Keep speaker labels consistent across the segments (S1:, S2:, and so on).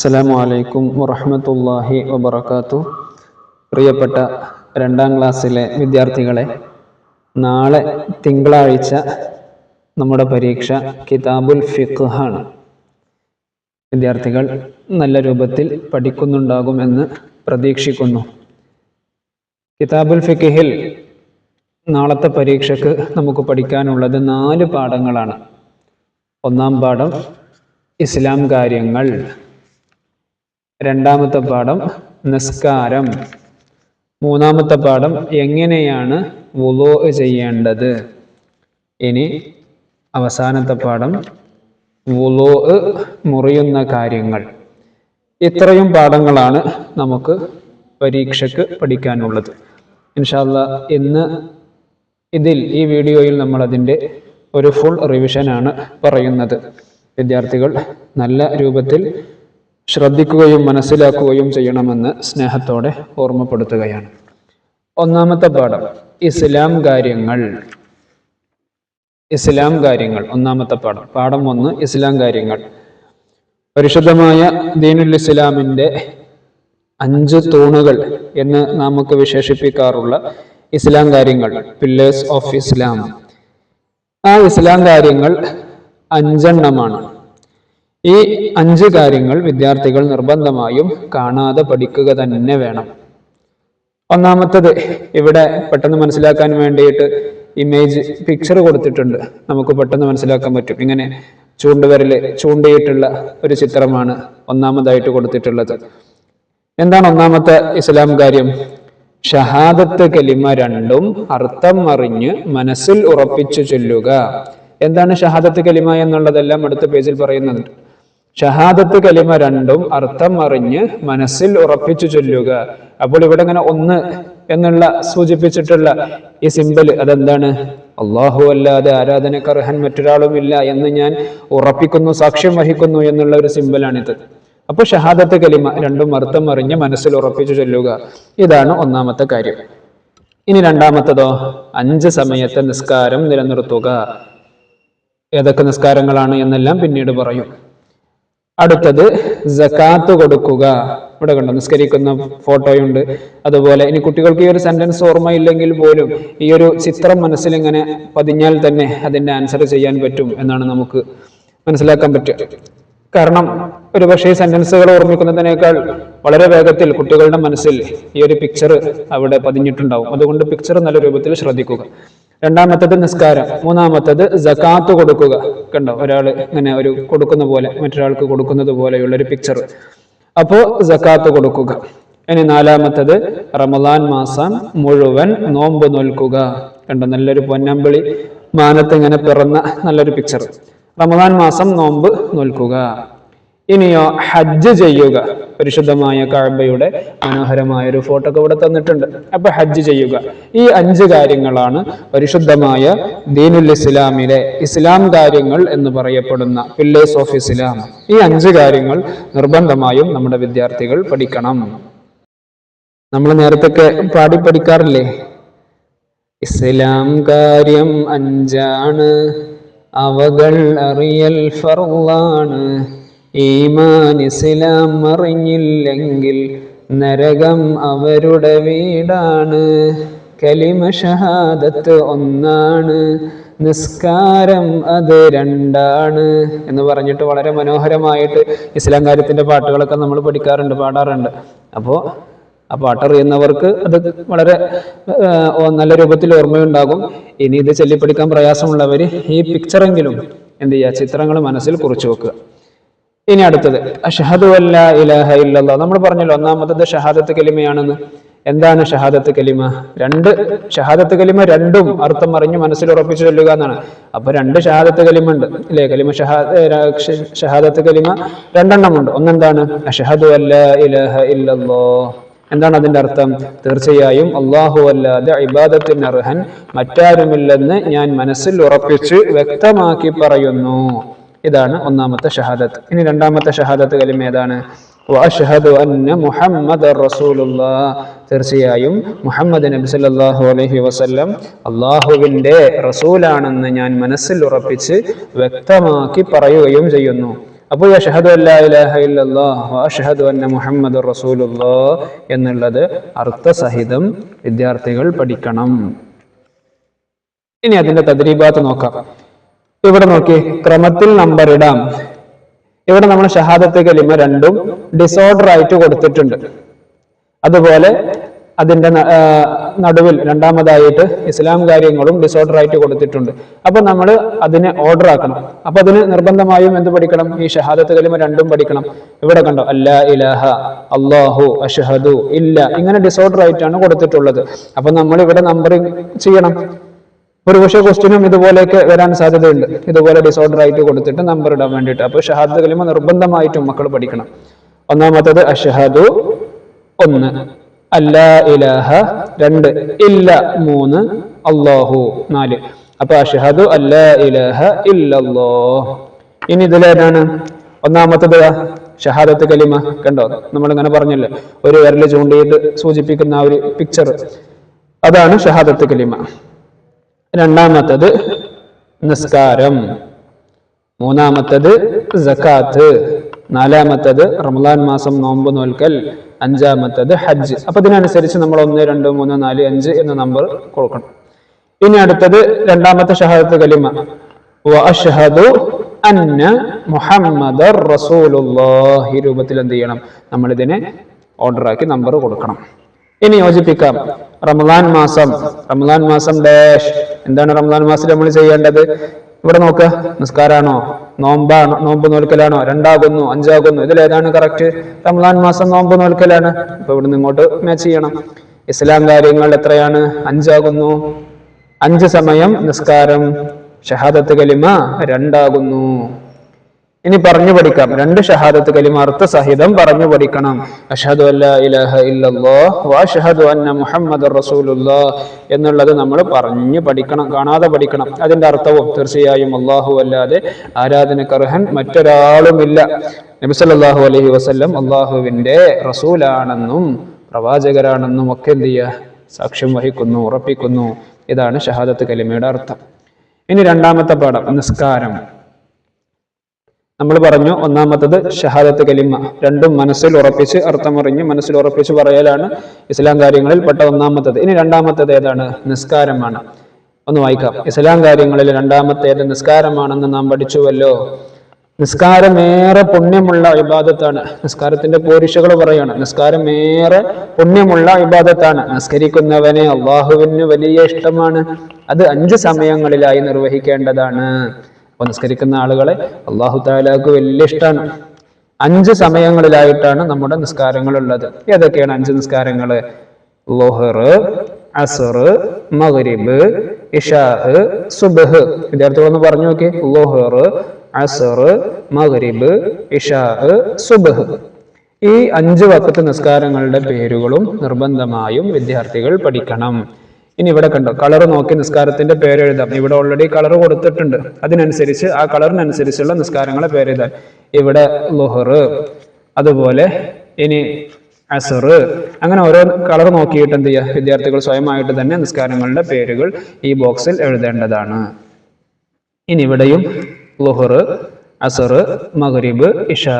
S1: അസ്സലാമു അലൈക്കും വറഹമത്തല്ലാഹി വബർക്കാത്തു പ്രിയപ്പെട്ട രണ്ടാം ക്ലാസ്സിലെ വിദ്യാർത്ഥികളെ നാളെ തിങ്കളാഴ്ച നമ്മുടെ പരീക്ഷ കിതാബുൽ ഫിഖാണ് വിദ്യാർത്ഥികൾ നല്ല രൂപത്തിൽ പഠിക്കുന്നുണ്ടാകുമെന്ന് പ്രതീക്ഷിക്കുന്നു. കിതാബുൽ ഫിഖിൽ നാളത്തെ പരീക്ഷയ്ക്ക് നമുക്ക് പഠിക്കാനുള്ളത് നാല് പാഠങ്ങളാണ്. ഒന്നാം പാഠം ഇസ്ലാം കാര്യങ്ങൾ. രണ്ടാമത്തെ പാഠം നിസ്കാരം. മൂന്നാമത്തെ പാഠം എങ്ങനെയാണ് വുളോ ചെയ്യേണ്ടത്? ഇനി അവസാനത്തെ പാഠം വുളോ മുറിയുന്ന കാര്യങ്ങൾ. ഇത്രയും പാഠങ്ങളാണ് നമുക്ക് പരീക്ഷയ്ക്ക് പഠിക്കാനുള്ളത്. ഇൻഷാല്ല ഇന്ന് ഇതിൽ ഈ വീഡിയോയിൽ നമ്മൾ അതിന്റെ ഒരു ഫുൾ റിവിഷനാണ് പറയുന്നത്. വിദ്യാർത്ഥികൾ നല്ല രൂപത്തിൽ ശ്രദ്ധിക്കുകയും മനസ്സിലാക്കുകയും ചെയ്യണമെന്ന് സ്നേഹത്തോടെ ഓർമ്മപ്പെടുത്തുകയാണ്. ഒന്നാമത്തെ പാഠം ഇസ്ലാം കാര്യങ്ങൾ. ഇസ്ലാം കാര്യങ്ങൾ ഒന്നാമത്തെ പാഠം. പാഠം ഒന്ന് ഇസ്ലാം കാര്യങ്ങൾ. പരിശുദ്ധമായ ദീനുൽ ഇസ്ലാമിന്റെ അഞ്ച് തൂണുകൾ എന്ന് നമുക്ക് വിശേഷിപ്പിക്കാറുള്ള ഇസ്ലാം കാര്യങ്ങൾ പില്ലേഴ്സ് ഓഫ് ഇസ്ലാം ആ ഇസ്ലാം കാര്യങ്ങൾ അഞ്ചെണ്ണമാണ്. ഈ അഞ്ച് കാര്യങ്ങൾ വിദ്യാർത്ഥികൾ നിർബന്ധമായും കാണാതെ പഠിക്കുക തന്നെ വേണം. ഒന്നാമത്തത് ഇവിടെ പെട്ടെന്ന് മനസ്സിലാക്കാൻ വേണ്ടിയിട്ട് ഇമേജ് പിക്ചർ കൊടുത്തിട്ടുണ്ട്. നമുക്ക് പെട്ടെന്ന് മനസ്സിലാക്കാൻ പറ്റും. ഇങ്ങനെ ചൂണ്ടുവരൽ ചൂണ്ടിയിട്ടുള്ള ഒരു ചിത്രമാണ് ഒന്നാമതായിട്ട് കൊടുത്തിട്ടുള്ളത്. എന്താണ് ഒന്നാമത്തെ ഇസ്ലാം കാര്യം? ഷഹാദത്ത് കലിമ രണ്ടും അർത്ഥം അറിഞ്ഞ് മനസ്സിൽ ഉറപ്പിച്ചു ചൊല്ലുക. എന്താണ് ഷഹാദത്ത് കലിമ എന്നുള്ളതെല്ലാം അടുത്ത പേജിൽ പറയുന്നുണ്ട്. ഷഹാദത്ത് കലിമ രണ്ടും അർത്ഥം അറിഞ്ഞ് മനസ്സിൽ ഉറപ്പിച്ചു ചൊല്ലുക. അപ്പോൾ ഇവിടെ ഇങ്ങനെ ഒന്ന് എന്നുള്ള സൂചിപ്പിച്ചിട്ടുള്ള ഈ സിമ്പൽ അതെന്താണ്? അള്ളാഹു അല്ലാതെ ആരാധനക്കർഹൻ അർഹൻ മറ്റൊരാളുമില്ല എന്ന് ഞാൻ ഉറപ്പിക്കുന്നു സാക്ഷ്യം വഹിക്കുന്നു എന്നുള്ള ഒരു സിമ്പലാണിത് അപ്പൊ ഷഹാദത്ത് കലിമ രണ്ടും അർത്ഥം അറിഞ്ഞ് മനസ്സിൽ ഉറപ്പിച്ചു ചൊല്ലുക. ഇതാണ് ഒന്നാമത്തെ കാര്യം. ഇനി രണ്ടാമത്തതോ? അഞ്ച് സമയത്തെ നിസ്കാരം നിലനിർത്തുക. ഏതൊക്കെ നിസ്കാരങ്ങളാണ് എന്നെല്ലാം പിന്നീട് പറയും. അടുത്തത് ജക്കാത്ത് കൊടുക്കുക. ഇവിടെ കണ്ടു നിസ്കരിക്കുന്ന ഫോട്ടോയുണ്ട്. അതുപോലെ ഇനി കുട്ടികൾക്ക് ഈ ഒരു സെന്റൻസ് ഓർമ്മയില്ലെങ്കിൽ പോലും ഈ ഒരു ചിത്രം മനസ്സിൽ ഇങ്ങനെ പതിഞ്ഞാൽ തന്നെ അതിന്റെ ആൻസർ ചെയ്യാൻ പറ്റും എന്നാണ് നമുക്ക് മനസ്സിലാക്കാൻ പറ്റുക. കാരണം ഒരു പക്ഷേ സെന്റൻസുകൾ ഓർമ്മിക്കുന്നതിനേക്കാൾ വളരെ വേഗത്തിൽ കുട്ടികളുടെ മനസ്സിൽ ഈ ഒരു പിക്ചർ അവിടെ പതിഞ്ഞിട്ടുണ്ടാവും. അതുകൊണ്ട് പിക്ചർ നല്ല രൂപത്തിൽ ശ്രദ്ധിക്കുക. രണ്ടാമത്തത് നിസ്കാരം മൂന്നാമത്തത് ജക്കാത്ത് കൊടുക്കുക. കണ്ടോ ഒരാൾ ഇങ്ങനെ ഒരു കൊടുക്കുന്ന പോലെ മറ്റൊരാൾക്ക് കൊടുക്കുന്നത് പോലെയുള്ള ഒരു പിക്ചർ അപ്പോ ജക്കാത്ത് കൊടുക്കുക. ഇനി നാലാമത്തത് റമദാൻ മാസം മുഴുവൻ നോമ്പ് നോൽക്കുക. കണ്ടോ നല്ലൊരു പൊന്നമ്പിളി മാനത്ത് ഇങ്ങനെ പിറന്ന നല്ലൊരു പിക്ചർ റമദാൻ മാസം നോമ്പ് നോൽക്കുക. ഇനിയോ ഹജ്ജ് ചെയ്യുക. പരിശുദ്ധമായ കഅബയുടെ മനോഹരമായ ഒരു ഫോട്ടോ ഒക്കെ ഇവിടെ തന്നിട്ടുണ്ട്. അപ്പൊ ഹജ്ജ് ചെയ്യുക. ഈ അഞ്ച് കാര്യങ്ങളാണ് പരിശുദ്ധമായ ദീനുൽ ഇസ്ലാമിലെ ഇസ്ലാം കാര്യങ്ങൾ എന്ന് പറയപ്പെടുന്ന പില്ലേഴ്സ് ഓഫ് ഇസ്ലാം ഈ അഞ്ച് കാര്യങ്ങൾ നിർബന്ധമായും നമ്മുടെ വിദ്യാർത്ഥികൾ പഠിക്കണം. നമ്മൾ നേരത്തെ പാടി പഠിക്കാറില്ലേ? ഇസ്ലാം കാര്യം അഞ്ചാണ്. അവകൾ അറിയൽ ഫർളാണ്. ഈമാൻ ഇസ്ലാം അറിഞ്ഞില്ലെങ്കിൽ നരകം അവരുടെ വീടാണ്. കലിമ ഷഹാദത്ത് ഒന്നാണ്. നിസ്കാരം അത് രണ്ടാണ് എന്ന് പറഞ്ഞിട്ട് വളരെ മനോഹരമായിട്ട് ഇസ്ലാം കാര്യത്തിന്റെ പാട്ടുകളൊക്കെ നമ്മൾ പഠിക്കാറുണ്ട് പാടാറുണ്ട്. അപ്പോൾ ആ പാട്ടറിയുന്നവർക്ക് അത് വളരെ നല്ല രൂപത്തിൽ ഓർമ്മയുണ്ടാകും. ഇനി ഇത് ചൊല്ലിപ്പിടിക്കാൻ പ്രയാസമുള്ളവർ ഈ പിക്ചറെങ്കിലും എന്ത് ചെയ്യുക? ചിത്രങ്ങൾ മനസ്സിൽ കുറിച്ചു വെക്കുക. ഇനി അടുത്തത്. ഷഹദു അല്ല ഇലഹ ഇല്ലല്ലാ. നമ്മൾ പറഞ്ഞല്ലോ ഒന്നാമത്തത് ഷഹാദത്ത് കലിമയാണെന്ന്. എന്താണ് ഷഹാദത്ത് കലിമ? രണ്ട് ഷഹാദത്ത് കലിമ രണ്ടും അർത്ഥം അറിഞ്ഞ് മനസ്സിൽ ഉറപ്പിച്ചു ചൊല്ലുക എന്നാണ്. അപ്പൊ രണ്ട് ഷഹാദത്ത് കലിമ ഉണ്ട് അല്ലേ കലിമ ഷഹാദത്ത് കലിമ രണ്ടെണ്ണം ഉണ്ട്. ഒന്നെന്താണ്? അഷഹദു അല്ല ഇലഹ ഇല്ലല്ലോ. എന്താണ് അതിന്റെ അർത്ഥം? തീർച്ചയായും അള്ളാഹു അല്ലാതെ ഇബാദത്തിന് അർഹൻ മറ്റാരുമില്ലെന്ന് ഞാൻ മനസ്സിൽ ഉറപ്പിച്ച് വ്യക്തമാക്കി പറയുന്നു. ഇതാണ് ഒന്നാമത്തെ ഷഹാദത്ത്. ഇനി രണ്ടാമത്തെ ഷഹാദത്ത് കലിമ ഏതാണ്? തീർച്ചയായും മുഹമ്മദ് നബി സല്ലല്ലാഹു അലഹി വസല്ലം അള്ളാഹുവിന്റെ റസൂലാണെന്ന് ഞാൻ മനസ്സിൽ ഉറപ്പിച്ച് വ്യക്തമാക്കി പറയുകയും ചെയ്യുന്നു. അപ്പോൾ അഷഹദു അല്ലാഹു അന്ന മുഹമ്മദ് റസൂലുള്ള എന്നുള്ളത് അർത്ഥസഹിതം വിദ്യാർത്ഥികൾ പഠിക്കണം. ഇനി അതിന്റെ തദ്രീബാത്ത് നോക്കാം. ഇവിടെ നോക്കി ക്രമത്തിൽ നമ്പർ ഇടാം. ഇവിടെ നമ്മൾ ഷഹാദത്ത് കലിമ രണ്ടും ഡിസോർഡർ ആയിട്ട് കൊടുത്തിട്ടുണ്ട്. അതുപോലെ അതിന്റെ നടുവിൽ രണ്ടാമതായിട്ട് ഇസ്ലാം കാര്യങ്ങളും ഡിസോർഡർ ആയിട്ട് കൊടുത്തിട്ടുണ്ട്. അപ്പൊ നമ്മൾ അതിനെ ഓർഡർ ആക്കണം. അപ്പൊ അതിന് നിർബന്ധമായും എന്ത് പഠിക്കണം? ഈ ഷഹാദത്ത് കലിമ രണ്ടും പഠിക്കണം. ഇവിടെ കണ്ടോ അല്ലാ ഇലാഹ അള്ളാഹു അഷഹദു ഇല്ല. ഇങ്ങനെ ഡിസോർഡർ ആയിട്ടാണ് കൊടുത്തിട്ടുള്ളത്. അപ്പൊ നമ്മൾ ഇവിടെ നമ്പറിങ് ചെയ്യണം. ഒരുപക്ഷെ ക്വസ്റ്റ്യനും ഇതുപോലെയൊക്കെ വരാൻ സാധ്യതയുണ്ട്. ഇതുപോലെ ഡിസോർഡർ ആയിട്ട് കൊടുത്തിട്ട് നമ്പർ ഇടാൻ വേണ്ടിയിട്ട്. അപ്പോൾ ഷഹാദ് കലിമ നിർബന്ധമായിട്ടും മക്കൾ പഠിക്കണം. ഒന്നാമത്തത് അഷഹദു ഒന്ന്. അല്ല ഇലാഹ രണ്ട്. ഇല്ല മൂന്ന്. അള്ളാഹു നാല്. അപ്പൊ അഷഹദു അല്ല ഇലാഹ ഇല്ലല്ലോ ഇനി ഇതിലേതാണ് ഒന്നാമത്തത് ഷഹാദത്ത് കലിമ കണ്ടോ? നമ്മൾ ഇങ്ങനെ പറഞ്ഞല്ലോ. ഒരു വിരൽ ചൂണ്ടിയിട്ട് സൂചിപ്പിക്കുന്ന ഒരു പിക്ചർ അതാണ് ഷഹാദത്ത് കലിമ രണ്ടാമത്തത് നിസ്കാരം. മൂന്നാമത്തത് ജക്കാത്ത് നാലാമത്തത് റമദാൻ മാസം നോമ്പ് നോൽക്കൽ. അഞ്ചാമത്തത് ഹജ്ജ്. അപ്പൊ ഇതിനനുസരിച്ച് നമ്മൾ ഒന്ന് രണ്ട് മൂന്ന് നാല് അഞ്ച് എന്ന നമ്പർ കൊടുക്കണം. ഇനി അടുത്തത് രണ്ടാമത്തെ ഷഹാദത്ത് കലിമ. വഅഷ്ഹദു അന്ന മുഹമ്മദ് റസൂലുള്ളാഹി രൂപത്തിൽ എന്ത് ചെയ്യണം? നമ്മളിതിനെ ഓർഡർ ആക്കി നമ്പർ കൊടുക്കണം. ഇനി യോജിപ്പിക്കാം. റമദാൻ മാസം. റമദാൻ മാസം ഡാഷ് എന്താണ് റമദാൻ മാസം നമ്മൾ ചെയ്യേണ്ടത്? ഇവിടെ നോക്കുക നിസ്കാരാണോ? നോമ്പാണോ? നോമ്പ് നോൽക്കലാണോ? രണ്ടാകുന്നു അഞ്ചാകുന്നു. ഏതാണ് കറക്റ്റ് റമദാൻ മാസം നോമ്പ് നോൽക്കലാണ്. ഇപ്പൊ ഇവിടുന്ന് ഇങ്ങോട്ട് മാച്ച് ചെയ്യണം. ഇസ്ലാം കാര്യങ്ങൾ എത്രയാണ്? അഞ്ചാകുന്നു. അഞ്ച് സമയം നിസ്കാരം. ഷഹാദത്ത് കലിമ രണ്ടാകുന്നു. ഇനി പറഞ്ഞു പഠിക്കാം. രണ്ട് ഷഹാദത്ത് കലിമ അർത്ഥസഹിതം പറഞ്ഞു പഠിക്കണം. അഷഹദു അല്ലാ ഇലാഹ ഇല്ലല്ലാഹ് വഅഷ്ഹദു അന്ന മുഹമ്മദ് റസൂലുല്ലാ എന്നുള്ളത് നമ്മൾ പറഞ്ഞു പഠിക്കണം കാണാതെ പഠിക്കണം. അതിന്റെ അർത്ഥവും തീർച്ചയായും അള്ളാഹു അല്ലാതെ ആരാധനക്കർഹൻ മറ്റൊരാളുമില്ല. നബി സല്ലല്ലാഹു അലൈഹി വസല്ലം അള്ളാഹുവിന്റെ റസൂലാണെന്നും പ്രവാചകരാണെന്നും ഒക്കെ എന്ത് ചെയ്യുക? സാക്ഷ്യം വഹിക്കുന്നു ഉറപ്പിക്കുന്നു. ഇതാണ് ഷഹാദത്ത് കലിമയുടെ അർത്ഥം. ഇനി രണ്ടാമത്തെ പാഠം നിസ്കാരം. നമ്മൾ പറഞ്ഞു ഒന്നാമത്തത് ഷഹാദത്ത് കലിമ. രണ്ടും മനസ്സിൽ ഉറപ്പിച്ച് അർത്ഥമറിഞ്ഞ് മനസ്സിൽ ഉറപ്പിച്ച് പറയലാണ് ഇസ്ലാം കാര്യങ്ങളിൽ പെട്ട ഒന്നാമത്തത്. ഇനി രണ്ടാമത്തത് ഏതാണ്? നിസ്കാരമാണ്. ഒന്ന് വായിക്കാം. ഇസ്ലാം കാര്യങ്ങളിൽ രണ്ടാമത്തേത് നിസ്കാരമാണെന്ന് നാം പഠിച്ചുവല്ലോ. നിസ്കാരം ഏറെ പുണ്യമുള്ള വിവാദത്താണ് നിസ്കാരത്തിന്റെ പോരിഷകൾ പറയാണ്. നിസ്കാരം ഏറെ പുണ്യമുള്ള വിവാദത്താണ് നിസ്കരിക്കുന്നവനെ അള്ളാഹുവിന് വലിയ ഇഷ്ടമാണ്. അത് അഞ്ച് സമയങ്ങളിലായി നിർവഹിക്കേണ്ടതാണ്. അപ്പൊ നിസ്കരിക്കുന്ന ആളുകളെ അള്ളാഹു താലാക്ക് വലിയ ഇഷ്ടമാണ് അഞ്ച് സമയങ്ങളിലായിട്ടാണ് നമ്മുടെ നിസ്കാരങ്ങൾ ഉള്ളത് ഏതൊക്കെയാണ് അഞ്ച് നിസ്കാരങ്ങൾ ലോഹർ അസർ മഗ്രിബ് ഇഷാ സുബഹ്. വിദ്യാർത്ഥികളൊന്ന് പറഞ്ഞു നോക്കി. ലോഹർ അസർ മഗ്രിബ് ഇഷാ സുബഹ്. ഈ അഞ്ച് വക്കത്ത് നിസ്കാരങ്ങളുടെ പേരുകളും നിർബന്ധമായും വിദ്യാർത്ഥികൾ പഠിക്കണം. ഇനി ഇവിടെ കണ്ടോ? കളർ നോക്കി നിസ്കാരത്തിന്റെ പേര് എഴുതാം. ഇവിടെ ഓൾറെഡി കളർ കൊടുത്തിട്ടുണ്ട്. അതിനനുസരിച്ച് ആ കളറിനനുസരിച്ചുള്ള നിസ്കാരങ്ങളെ പേര് എഴുതാം. ഇവിടെ ലുഹർ അതുപോലെ ഇനി അസർ അങ്ങനെ ഓരോ കളർ നോക്കിയിട്ട് എന്ത് ചെയ്യുക? വിദ്യാർത്ഥികൾ സ്വയമായിട്ട് തന്നെ നിസ്കാരങ്ങളുടെ പേരുകൾ ഈ ബോക്സിൽ എഴുതേണ്ടതാണ്. ഇനി ഇവിടെയും ലുഹർ അസർ മഗ്രിബ് ഇഷാ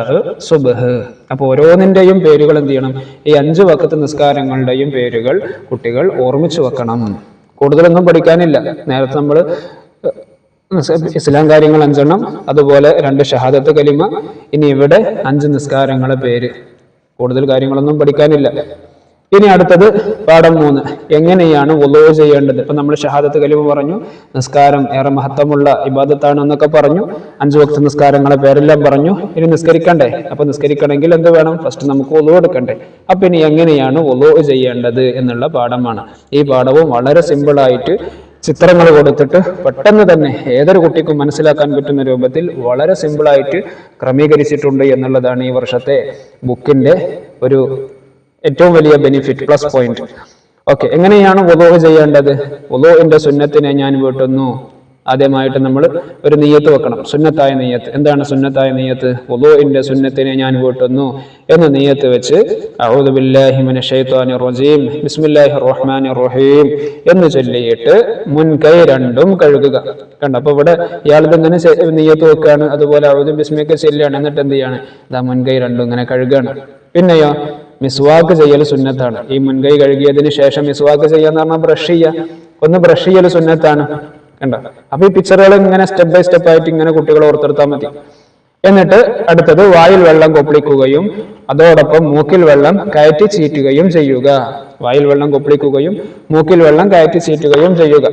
S1: സുബഹ്. അപ്പോൾ ഓരോന്നിന്റെയും പേരുകൾ എന്ത് ചെയ്യണം? ഈ അഞ്ച് വക്കത്ത് നിസ്കാരങ്ങളുടെയും പേരുകൾ കുട്ടികൾ ഓർമ്മിച്ചു വെക്കണം. കൂടുതലൊന്നും പഠിക്കാനില്ല. നേരത്തെ നമ്മൾ ഇസ്ലാം കാര്യങ്ങൾ അഞ്ചെണ്ണം അതുപോലെ രണ്ട് ഷഹാദത്ത് കലിമ ഇനി ഇവിടെ അഞ്ച് നിസ്കാരങ്ങളെ പേര്. കൂടുതൽ കാര്യങ്ങളൊന്നും പഠിക്കാനില്ല. ഇനി അടുത്തത് പാഠം മൂന്ന്. എങ്ങനെയാണ് ഒലോ ചെയ്യേണ്ടത്? ഇപ്പൊ നമ്മൾ ഷഹാദത്ത് കലിമ പറഞ്ഞു നിസ്കാരം ഏറെ മഹത്വമുള്ള ഇബാദത്താണ് എന്നൊക്കെ പറഞ്ഞു അഞ്ചു വക്ത നിസ്കാരങ്ങളെ പേരെല്ലാം പറഞ്ഞു. ഇനി നിസ്കരിക്കണ്ടേ? അപ്പൊ നിസ്കരിക്കണമെങ്കിൽ എന്ത് വേണം? ഫസ്റ്റ് നമുക്ക് ഒലോ എടുക്കണ്ടേ. അപ്പൊ ഇനി എങ്ങനെയാണ് ഒലോ ചെയ്യേണ്ടത് എന്നുള്ള പാഠമാണ്. ഈ പാഠവും വളരെ സിമ്പിളായിട്ട് ചിത്രങ്ങൾ കൊടുത്തിട്ട് പെട്ടെന്ന് തന്നെ ഏതൊരു കുട്ടിക്കും മനസ്സിലാക്കാൻ പറ്റുന്ന രൂപത്തിൽ വളരെ സിമ്പിളായിട്ട് ക്രമീകരിച്ചിട്ടുണ്ട് എന്നുള്ളതാണ് ഈ വർഷത്തെ ബുക്കിന്റെ ഒരു ഏറ്റവും വലിയ ബെനിഫിറ്റ് പ്ലസ് പോയിന്റ് ഓക്കെ എങ്ങനെയാണ് വുളോ ചെയ്യേണ്ടത്? വുളോന്റെ സുന്നത്തിനെ ഞാൻ വീട്ടുന്നു. ആദ്യമായിട്ട് നമ്മൾ ഒരു നെയ്യത്ത് വെക്കണം. സുന്നത്തായ നെയ്യത്ത് എന്താണ് സുന്നത്തായ നെയ്യത്ത് ഉദുഇന്റെ സുന്നത്തിനെ ഞാൻ വീട്ടുന്നു. എന്ന് നെയ്യത്ത് വെച്ച് റജീം റഹ്മാനിർ റഹീം എന്ന് ചൊല്ലിയിട്ട് മുൻകൈ രണ്ടും കഴുകുക. കണ്ട? അപ്പൊ ഇവിടെ ഇയാളിത് ഇങ്ങനെ നെയ്യത്ത് വെക്കുകയാണ് അതുപോലെ ഔദും ചെല്ലുകയാണ് എന്നിട്ട് എന്ത് ചെയ്യാണ്? മുൻകൈ രണ്ടും ഇങ്ങനെ കഴുകുകയാണ് പിന്നെയോ? മിസ്വാക്ക് ചെയ്യൽ സുന്നത്താണ്. ഈ മുൻകൈ കഴുകിയതിന് ശേഷം മിസ്വാക്ക് ചെയ്യാന്ന് പറഞ്ഞാൽ ബ്രഷ് ചെയ്യുക ഒന്ന് ബ്രഷ് ചെയ്യൽ സുന്നത്താണ്. കണ്ട? അപ്പൊ ഈ പിക്ചറുകൾ ഇങ്ങനെ സ്റ്റെപ്പ് ബൈ സ്റ്റെപ്പ് ആയിട്ട് ഇങ്ങനെ കുട്ടികൾ ഓർത്തെടുത്താൽ മതി. എന്നിട്ട് അടുത്തത് വായിൽ വെള്ളം കൊപ്പിളിക്കുകയും അതോടൊപ്പം മൂക്കിൽ വെള്ളം കയറ്റി ചീറ്റുകയും ചെയ്യുക. വായിൽ വെള്ളം കൊപ്പിളിക്കുകയും മൂക്കിൽ വെള്ളം കയറ്റി ചീറ്റുകയും ചെയ്യുക.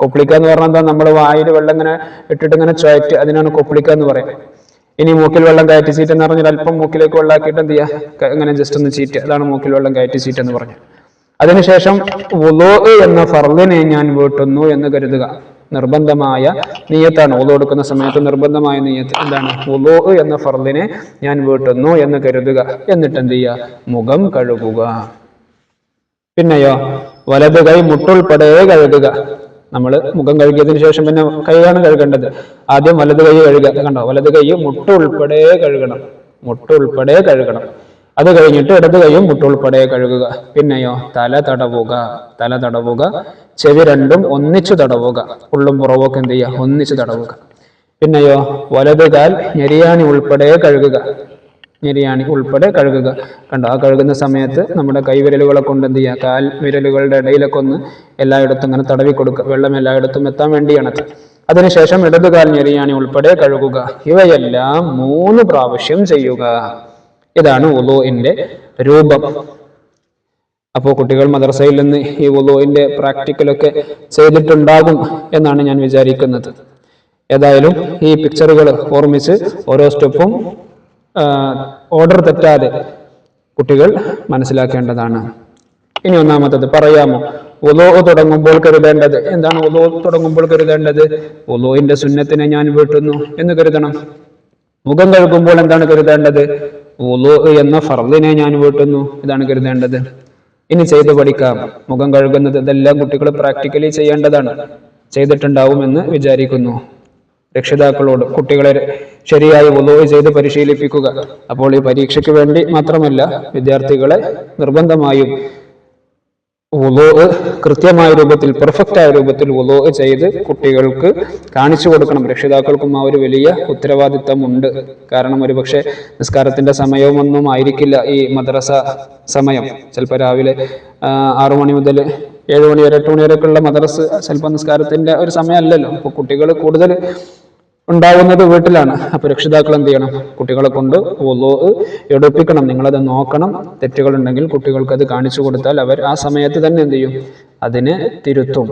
S1: കൊപ്പിളിക്കുക എന്ന് പറഞ്ഞാൽ എന്താ? നമ്മൾ വായിൽ വെള്ളം ഇങ്ങനെ ഇട്ടിട്ട് ഇങ്ങനെ ചുഴറ്റ് അതിനാണ് കൊപ്പിളിക്കുക എന്ന് പറയാം ഇനി മൂക്കിൽ വെള്ളം കയറ്റി സീറ്റ് എന്ന് പറഞ്ഞാൽ അല്പം മൂക്കിലേക്ക് വെള്ളമാക്കിയിട്ട് എന്ത് ചെയ്യുക അങ്ങനെ ജസ്റ്റ് ഒന്ന് ചീറ്റ്. അതാണ് മൂക്കിൽ വെള്ളം കയറ്റി സീറ്റ് എന്ന് പറഞ്ഞു അതിനുശേഷം ഉലോ എന്ന ഫർദിനെ ഞാൻ വീട്ടുന്നു എന്ന് കരുതുക. നിർബന്ധമായ നീയത്താണ്. ഉലോ എടുക്കുന്ന സമയത്ത് നിർബന്ധമായ നീയത്ത് എന്താണ്? ഉലോ എന്ന ഫർദിനെ ഞാൻ വീട്ടുന്നു എന്ന് കരുതുക. എന്നിട്ട് എന്ത് ചെയ്യുക മുഖം കഴുകുക. പിന്നെയോ? വലത് കൈ മുട്ടുൾപ്പെടെ കഴുകുക. നമ്മൾ മുഖം കഴുകിയതിന് ശേഷം പിന്നെ കൈയാണ് കഴുകേണ്ടത്. ആദ്യം വലത് കൈ കഴുകുക. കണ്ടോ? വലത് കൈ മുട്ട ഉൾപ്പെടെ കഴുകണം. മുട്ട ഉൾപ്പെടെ കഴുകണം. അത് കഴിഞ്ഞിട്ട് ഇടത് കൈയും മുട്ട ഉൾപ്പെടെ കഴുകുക. പിന്നെയോ തല തടവുക. തല തടവുക. ചെവി രണ്ടും ഒന്നിച്ചു തടവുക. ഉള്ളും പുറവൊക്കെ എന്ത് ചെയ്യുക? ഒന്നിച്ചു തടവുക. പിന്നെയോ വലത് കാൽ ഞെരിയാണി ഉൾപ്പെടെ കഴുകുക. ഞെരിയാണി ഉൾപ്പെടെ കഴുകുക. കണ്ടോ ആ കഴുകുന്ന സമയത്ത് നമ്മുടെ കൈവിരലുകളെ കൊണ്ട് എന്ത് ചെയ്യുക? കാൽ വിരലുകളുടെ ഇടയിലൊക്കെ ഒന്ന് എല്ലായിടത്തും ഇങ്ങനെ തടവി കൊടുക്കുക. വെള്ളം എല്ലായിടത്തും എത്താൻ വേണ്ടിയാണത് അതിനുശേഷം ഇടതുകാൽ ഞെരിയാണി ഉൾപ്പെടെ കഴുകുക. ഇവയെല്ലാം മൂന്ന് പ്രാവശ്യം ചെയ്യുക. ഇതാണ് ഉലോയിന്റെ രൂപം. അപ്പോൾ കുട്ടികൾ മദ്രസയിൽ നിന്ന് ഈ ഉലോയിന്റെ പ്രാക്ടിക്കലൊക്കെ ചെയ്തിട്ടുണ്ടാകും എന്നാണ് ഞാൻ വിചാരിക്കുന്നത്. ഏതായാലും ഈ പിക്ചറുകൾ ഓർമ്മിച്ച് ഓരോ സ്റ്റെപ്പും ഓർഡർ തെറ്റാതെ കുട്ടികൾ മനസ്സിലാക്കേണ്ടതാണ്. ഇനി ഒന്നാമത്തത് പറയാമോ? ഉലോ തുടങ്ങുമ്പോൾ കരുതേണ്ടത്. എന്താണ് ഉലോ തുടങ്ങുമ്പോൾ കരുതേണ്ടത്? ഒലോയിന്റെ സുന്നത്തിനെ ഞാൻ വീട്ടുന്നു എന്ന് കരുതണം. മുഖം കഴുകുമ്പോൾ എന്താണ് കരുതേണ്ടത്? ഉലോ എന്ന ഫർദിനെ ഞാൻ വീട്ടുന്നു ഇതാണ് കരുതേണ്ടത്. ഇനി ചെയ്ത് പഠിക്കാം. മുഖം കഴുകുന്നത് ഇതെല്ലാം കുട്ടികൾ പ്രാക്ടിക്കലി ചെയ്യേണ്ടതാണ്. ചെയ്തിട്ടുണ്ടാവുമെന്ന് വിചാരിക്കുന്നു. രക്ഷിതാക്കളോട് കുട്ടികളെ ശരിയായി ഒതുവ് ചെയ്ത് പരിശീലിപ്പിക്കുക. അപ്പോൾ ഈ പരീക്ഷയ്ക്ക് വേണ്ടി മാത്രമല്ല വിദ്യാർത്ഥികളെ നിർബന്ധമായും ഉലോ കൃത്യമായ രൂപത്തിൽ പെർഫെക്റ്റ് ആയ രൂപത്തിൽ ഉലോ ചെയ്ത് കുട്ടികൾക്ക് കാണിച്ചു കൊടുക്കണം. രക്ഷിതാക്കൾക്കും ആ ഒരു വലിയ ഉത്തരവാദിത്തമുണ്ട്. കാരണം ഒരുപക്ഷെ നിസ്കാരത്തിന്റെ സമയമൊന്നും ആയിരിക്കില്ല ഈ മദ്രസ സമയം. ചിലപ്പോൾ രാവിലെ ആറു മണി മുതൽ ഏഴ് മണി വരെ എട്ട് മണി വരെയൊക്കെ ഉള്ള മദ്രസ് ശില്പനിസ്കാരത്തിന്റെ ഒരു സമയമല്ലല്ലോ. അപ്പോൾ കുട്ടികൾ കൂടുതൽ ഉണ്ടാവുന്നത് വീട്ടിലാണ്. അപ്പോൾ രക്ഷിതാക്കൾ എന്ത് ചെയ്യണം? കുട്ടികളെ കൊണ്ട് ഒലോ എടുപ്പിക്കണം. നിങ്ങളത് നോക്കണം. തെറ്റുകൾ ഉണ്ടെങ്കിൽ കുട്ടികൾക്ക് അത് കാണിച്ചു കൊടുത്താൽ അവർ ആ സമയത്ത് തന്നെ എന്ത് ചെയ്യും? അതിനെ തിരുത്തും.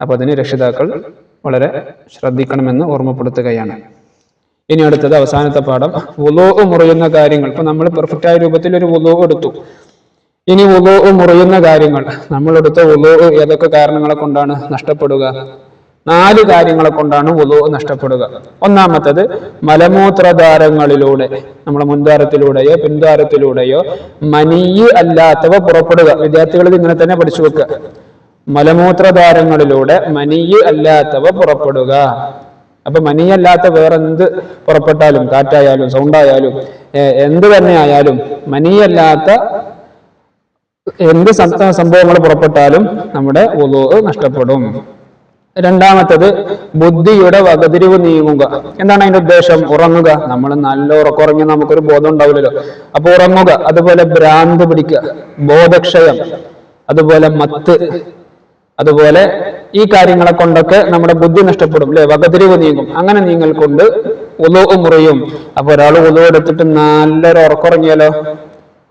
S1: അപ്പോൾ അതിന് രക്ഷിതാക്കൾ വളരെ ശ്രദ്ധിക്കണമെന്ന് ഓർമ്മപ്പെടുത്തുകയാണ്. ഇനി അടുത്തത് അവസാനത്തെ പാഠം. വുലോ മുറിയുന്ന കാര്യങ്ങൾ. ഇപ്പൊ നമ്മൾ പെർഫെക്റ്റ് ആയ രൂപത്തിൽ ഒരു വുലോ എടുത്തു. ഇനി ഉലോ മുറിയുന്ന കാര്യങ്ങൾ. നമ്മൾ എടുത്ത വുലോ ഏതൊക്കെ കാരണങ്ങളെ കൊണ്ടാണ് നഷ്ടപ്പെടുക? നാല് കാര്യങ്ങളെ കൊണ്ടാണ് ഉലോ നഷ്ടപ്പെടുക. ഒന്നാമത്തത് മലമൂത്രധാരങ്ങളിലൂടെ നമ്മുടെ മുൻദ്വാരത്തിലൂടെയോ പിൻദ്വാരത്തിലൂടെയോ മനിയ് അല്ലാത്തവ പുറപ്പെടുക. വിദ്യാർത്ഥികൾ ഇങ്ങനെ തന്നെ പഠിച്ചു വെക്കുക. മലമൂത്രധാരങ്ങളിലൂടെ മനിയ് അല്ലാത്തവ പുറപ്പെടുക. അപ്പൊ വേറെ വേറെന്ത് പുറപ്പെട്ടാലും കാറ്റായാലും സൗണ്ടായാലും എന്ത് തന്നെ ആയാലും മനീയല്ലാത്ത എന്ത് സംഭ- സംഭവങ്ങൾ പുറപ്പെട്ടാലും നമ്മുടെ ഉളു നഷ്ടപ്പെടും. രണ്ടാമത്തത് ബുദ്ധിയുടെ വകതിരിവ് നീങ്ങുക. എന്താണ് അതിന്റെ ഉദ്ദേശം? ഉറങ്ങുക. നമ്മൾ നല്ല ഉറക്കുറങ്ങി നമുക്കൊരു ബോധം ഉണ്ടാവില്ലല്ലോ. അപ്പൊ ഉറങ്ങുക. അതുപോലെ ഭ്രാന്ത് പിടിക്കുക. ബോധക്ഷയം. അതുപോലെ മത്ത്. അതുപോലെ ഈ കാര്യങ്ങളെ കൊണ്ടൊക്കെ നമ്മുടെ ബുദ്ധി നഷ്ടപ്പെടും അല്ലെ? വകതിരിവ് നീങ്ങും. അങ്ങനെ നീങ്ങൽ കൊണ്ട് ഉലു മുറിയും. അപ്പൊ ഒരാൾ ഉലു എടുത്തിട്ട് നല്ലൊരു ഉറക്കുറങ്ങിയാലോ?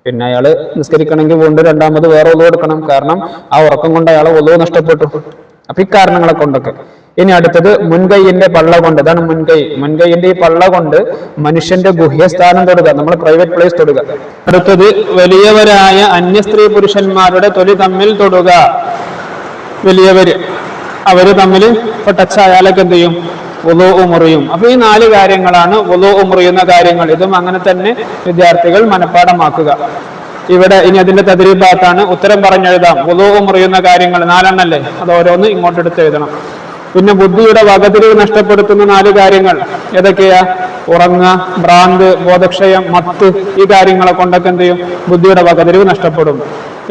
S1: പിന്നെ അയാൾ നിസ്കരിക്കണമെങ്കിൽ വീണ്ടും രണ്ടാമത് വേറെ ഒതു കൊടുക്കണം. കാരണം ആ ഉറക്കം കൊണ്ട് അയാളെ ഒതു നഷ്ടപ്പെട്ടു. അപ്പൊ ഇക്കാരണങ്ങളെ കൊണ്ടൊക്കെ. ഇനി അടുത്തത് മുൻകൈയിന്റെ പള്ള കൊണ്ട്. ഇതാണ് മുൻകൈ. മുൻകൈയിന്റെ ഈ പള്ള കൊണ്ട് മനുഷ്യന്റെ ഗുഹ്യസ്ഥാനം തൊടുക. നമ്മൾ പ്രൈവറ്റ് പ്ലേസ് തൊടുക. അടുത്തത് വലിയവരായ അന്യ സ്ത്രീ പുരുഷന്മാരുടെ തൊലി തമ്മിൽ തൊടുക. വലിയവര്. അവർ തമ്മിൽ ഇപ്പൊ ടച്ച് ആയാലൊക്കെ എന്ത് ചെയ്യും? ഉലോ ഉമുറിയും. അപ്പൊ ഈ നാല് കാര്യങ്ങളാണ് ഉലോ ഉമുറിയുന്ന കാര്യങ്ങൾ. ഇതും അങ്ങനെ തന്നെ വിദ്യാർത്ഥികൾ മനഃപ്പാടമാക്കുക ഇവിടെ ഇനി അതിന്റെ തദ്രീഭാഗത്താണ് ഉത്തരം പറഞ്ഞെഴുതാം. ഉലോ ഉമുറിയുന്ന കാര്യങ്ങൾ നാലെണ്ണല്ലേ? അത് ഓരോന്ന് ഇങ്ങോട്ട് എടുത്ത് എഴുതണം. പിന്നെ ബുദ്ധിയുടെ വകതിരിവ് നഷ്ടപ്പെടുത്തുന്ന നാല് കാര്യങ്ങൾ ഏതൊക്കെയാ? ഉറങ്ങ ഭ്രാന്ത് ബോധക്ഷയം മത്ത് ഈ കാര്യങ്ങളെ കൊണ്ടൊക്കെ എന്ത് ചെയ്യും? ബുദ്ധിയുടെ വകതിരിവ് നഷ്ടപ്പെടും.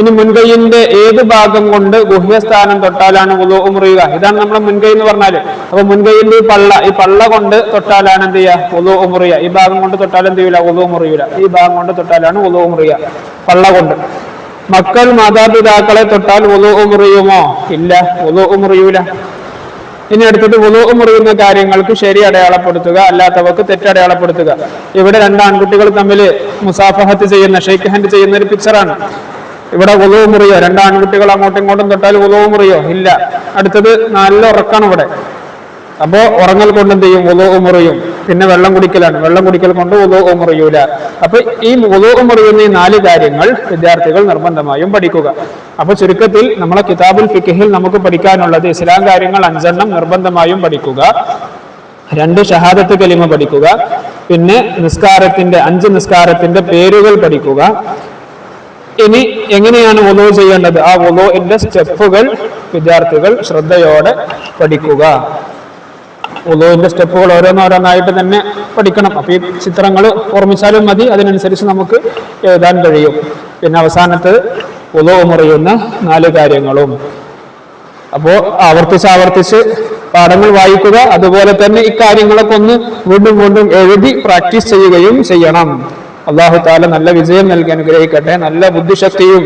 S1: ഇനി മുൻകൈയിന്റെ ഏത് ഭാഗം കൊണ്ട് ഗുഹ്യസ്ഥാനം തൊട്ടാലാണ് ഉലോ മുറിയുക ഇതാണ് നമ്മുടെ മുൻകൈ എന്ന് പറഞ്ഞാൽ. അപ്പൊ മുൻകൈയിന്റെ ഈ പള്ള ഈ പള്ള കൊണ്ട് തൊട്ടാലാണ് എന്ത് ചെയ്യുക? ഉലോ മുറിയുക ഈ ഭാഗം കൊണ്ട് തൊട്ടാൽ എന്ത് ചെയ്യൂല? ഉലോ മുറിയൂല ഈ ഭാഗം കൊണ്ട് തൊട്ടാലാണ് ഉലോ മുറിയുക പള്ള കൊണ്ട്. മക്കൾ മാതാപിതാക്കളെ തൊട്ടാൽ ഉലോ മുറിയുമോ ഇല്ല. ഉലോ മുറിയൂല ഇനി അടുത്തത് വുളു മുറിയുന്ന കാര്യങ്ങൾക്ക് ശരി അടയാളപ്പെടുത്തുക അല്ലാത്തവർക്ക് തെറ്റടയാളപ്പെടുത്തുക ഇവിടെ രണ്ട് ആൺകുട്ടികൾ തമ്മിൽ മുസാഫഹത്ത് ചെയ്യുന്ന ഷെയ്ക്ക് ഹാൻഡ് ചെയ്യുന്ന ഒരു പിക്ചറാണ് ഇവിടെ ഉതവ് മുറിയോ? രണ്ട് ആൺകുട്ടികൾ അങ്ങോട്ടും ഇങ്ങോട്ടും തൊട്ടാൽ ഉതവ് മുറിയോ? ഇല്ല. അടുത്തത് നല്ല ഉറക്കാണ് ഇവിടെ. അപ്പോ ഉറങ്ങൽ കൊണ്ട് എന്ത് ചെയ്യും? ഉതവ് മുറിയും. പിന്നെ വെള്ളം കുടിക്കലാണ്. വെള്ളം കുടിക്കൽ കൊണ്ട് ഉതവ് മുറിയൂല. അപ്പൊ ഈ ഉതവ് മുറിയുന്ന ഈ നാല് കാര്യങ്ങൾ വിദ്യാർത്ഥികൾ നിർബന്ധമായും പഠിക്കുക. അപ്പൊ ചുരുക്കത്തിൽ നമ്മളെ കിതാബുൽ ഫിഖിൽ നമുക്ക് പഠിക്കാനുള്ളത് ഇസ്ലാം കാര്യങ്ങൾ അഞ്ചെണ്ണം നിർബന്ധമായും പഠിക്കുക. രണ്ട് ഷഹാദത്ത് കലിമ പഠിക്കുക. പിന്നെ നിസ്കാരത്തിന്റെ അഞ്ച് നിസ്കാരത്തിന്റെ പേരുകൾ പഠിക്കുക. ഇനി എങ്ങനെയാണ് ഒലോ ചെയ്യേണ്ടത്? ആ ഒലോന്റെ സ്റ്റെപ്പുകൾ വിദ്യാർത്ഥികൾ ശ്രദ്ധയോടെ പഠിക്കുക. ഉദുവിന്റെ സ്റ്റെപ്പുകൾ ഓരോന്നോരോന്നായിട്ട് തന്നെ പഠിക്കണം. അപ്പൊ ഈ ചിത്രങ്ങൾ ഓർമ്മിച്ചാലും മതി. അതിനനുസരിച്ച് നമുക്ക് എഴുതാൻ കഴിയും. പിന്നെ അവസാനത്ത് ഉദു മുറിയുന്ന നാല് കാര്യങ്ങളും. അപ്പോൾ ആവർത്തിച്ച് ആവർത്തിച്ച് പാഠങ്ങൾ വായിക്കുക. അതുപോലെ തന്നെ ഇക്കാര്യങ്ങളൊക്കെ ഒന്ന് വീണ്ടും വീണ്ടും എഴുതി പ്രാക്ടീസ് ചെയ്യുകയും ചെയ്യണം. അള്ളാഹു താല നല്ല വിജയം നൽകി അനുഗ്രഹിക്കട്ടെ. നല്ല ബുദ്ധിശക്തിയും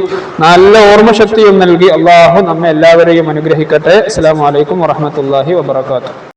S1: നല്ല ഓർമ്മശക്തിയും നൽകി അള്ളാഹു നമ്മെ എല്ലാവരെയും അനുഗ്രഹിക്കട്ടെ. അസ്സാം വലൈക്കും വറഹമത്തല്ലാഹി വബർക്കാത്തു